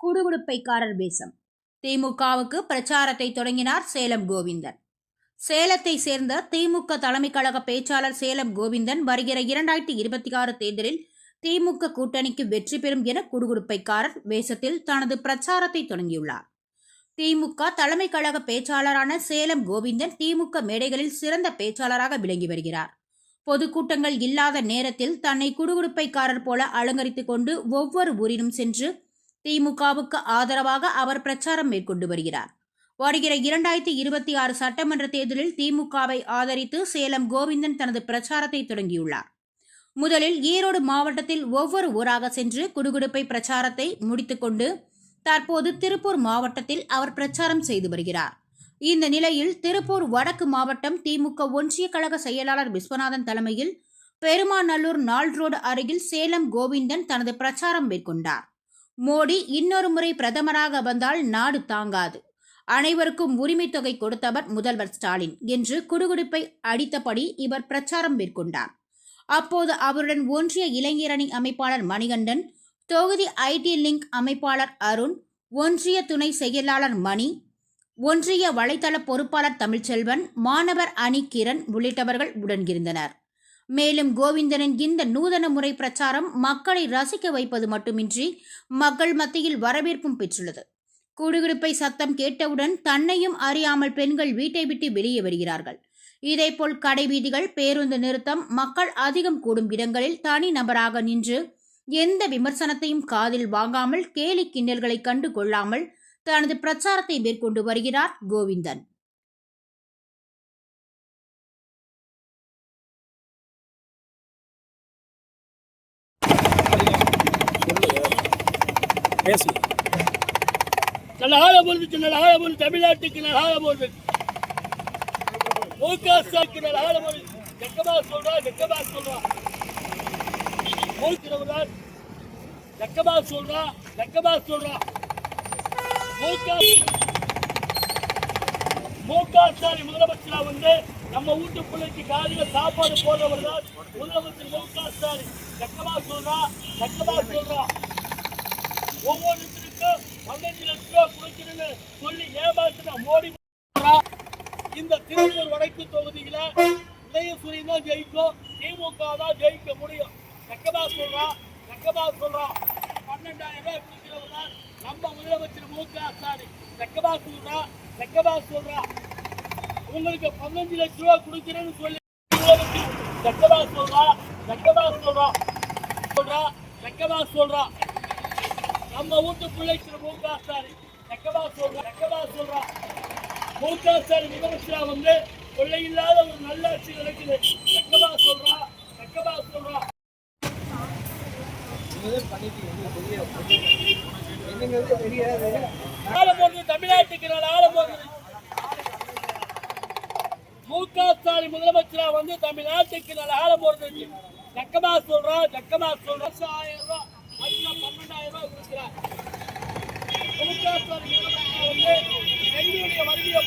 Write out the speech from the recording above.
குடுகுடுப்பைக்காரர் வேஷம் திமுகவுக்கு பிரச்சாரத்தை தொடங்கினார் சேலம் கோவிந்தன். சேலத்தை சேர்ந்த திமுக தலைமை கழக பேச்சாளர் சேலம் கோவிந்தன் வருகிற இரண்டாயிரத்தி இருபத்தி ஆறு தேர்தலில் திமுக கூட்டணிக்கு வெற்றி பெறும் என குடுகுடுப்பைக்காரர் வேஷத்தில் தனது பிரச்சாரத்தை தொடங்கியுள்ளார். திமுக தலைமை கழக பேச்சாளரான சேலம் கோவிந்தன் திமுக மேடைகளில் சிறந்த பேச்சாளராக விளங்கி வருகிறார். பொதுக்கூட்டங்கள் இல்லாத நேரத்தில் தன்னை குடுகுடுப்பைக்காரர் போல அலங்கரித்துக் கொண்டு ஒவ்வொரு ஊரிலும் சென்று திமுகவுக்கு ஆதரவாக அவர் பிரச்சாரம் மேற்கொண்டு வருகிறார். வருகிற இரண்டாயிரத்தி இருபத்தி ஆறு சட்டமன்ற தேர்தலில் திமுகவை ஆதரித்து சேலம் கோவிந்தன் தனது பிரச்சாரத்தை தொடங்கியுள்ளார். முதலில் ஈரோடு மாவட்டத்தில் ஒவ்வொரு ஊராக சென்று குடுகுடுப்பை பிரச்சாரத்தை முடித்துக்கொண்டு தற்போது திருப்பூர் மாவட்டத்தில் அவர் பிரச்சாரம் செய்து வருகிறார். இந்த நிலையில் திருப்பூர் வடக்கு மாவட்டம் திமுக ஒன்றிய கழக செயலாளர் விஸ்வநாதன் தலைமையில் பெருமாநல்லூர் நாள் ரோடு அருகில் சேலம் கோவிந்தன் தனது பிரச்சாரம் மேற்கொண்டார். மோடி இன்னொரு முறை பிரதமராக வந்தால் நாடு தாங்காது. அனைவருக்கும் உரிமை தொகை கொடுத்தவர் முதல்வர் ஸ்டாலின் என்று குடுகுடுப்பை அடித்தபடி இவர் பிரச்சாரம் மேற்கொண்டார். அப்போது அவருடன் ஒன்றிய இளைஞரணி அமைப்பாளர் மணிகண்டன் தொகுதி ஐடி லிங்க் அமைப்பாளர் அருண் ஒன்றிய துணை செயலாளர் மணி ஒன்றிய வலைதள பொறுப்பாளர் தமிழ்ச்செல்வன் மாணவர் அணி கிரண் உள்ளிட்டவர்கள் உடனிருந்தனர் மேலும் கோவிந்தனின் இந்த நூதன முறை பிரச்சாரம் மக்களை ரசிக்க வைப்பது மட்டுமின்றி மக்கள் மத்தியில் வரவேற்பும் பெற்றுள்ளது. குடுகுடுப்பை சத்தம் கேட்டவுடன் தன்னையும் அறியாமல் பெண்கள் வீட்டை விட்டு வெளியே வருகிறார்கள். இதேபோல் கடைவீதிகள் பேருந்து நிறுத்தம் மக்கள் அதிகம் கூடும் இடங்களில் தனி நபராக நின்று எந்த விமர்சனத்தையும் காதில் வாங்காமல் கேலி கிண்டல்களை கண்டு கொள்ளாமல் தனது பிரச்சாரத்தை மேற்கொண்டு வருகிறார் கோவிந்தன். பேசு. நல்ல ஆள போறது நல்ல தமிழ்நாட்டுக்கு நல்ல ஆள போறது முகஸ்டாக்கு நல்ல ஆள போறது ஜக்கமா சொல்றா ஜக்கமா சொல்றா. மூக்கிறவர்கள் ஜக்கமா சொல்றா ஜக்கமா சொல்றா. மூக்கா மூக்காசாரி முதலமைச்சரா வந்து நம்ம வீட்டு பிள்ளைக்கு காலையில சாப்பாடு போடுறவர் தான் முதலமைச்சர் மூக்காசாரி. ஜக்கமா சொல்றா ஜக்கமா சொல்றா. ஒவ்வொருத்தருக்கும் பதினஞ்சு லட்சம் ரூபாய் கொடுக்கணும்னு சொல்லி ஏமாத்தின மோடி இந்த திருப்பூர் வடக்கு தொகுதியில உதயசூரி தான் ஜெயிக்கும். திமுக தான் ஜெயிக்க முடியும். சக்கமா சொல்றா? சக்கமா சொல்றா? பன்னெண்டாயிரம் ரூபாய் கொடுக்கிறவங்க நம்ம முதலமைச்சர் மு க ஸ்டாலின். சக்கமா சொல்றா? சக்கமா சொல்றா? உங்களுக்கு பதினஞ்சு லட்சம் ரூபாய் கொடுக்கிறேன்னு சொல்லி முதலமைச்சர் சக்கமா சொல்றா? சக்கமா சொல்றா? சொல்றா? சக்கமா சொல்றா? நம்ம வீட்டு பிள்ளைக்கு மு க ஸ்டாலின் ரெக்கமா சொல்றா ரெக்கமா சொல்றா. மு க ஸ்டாலின் முதலமைச்சரா வந்து கொள்ளை இல்லாத ஒரு நல்ல நல்லாட்சி நடக்குது. ரெக்கமா சொல்றா ரெக்கமா சொல்றா. ஆள போறது தமிழ்நாட்டுக்கு நான் ஆள போகிறது மு க ஸ்டாலின் முதலமைச்சரா வந்து தமிழ்நாட்டுக்கு நான் ஆள போறது ஜக்கமா சொல்றா ஜக்கமா சொல்றா. ஆயிரம் ரூபாய் அதிகம் பன்னெண்டாயிரம் ரூபாய் கொடுக்கிறார். வந்து எங்களுடைய வருகிற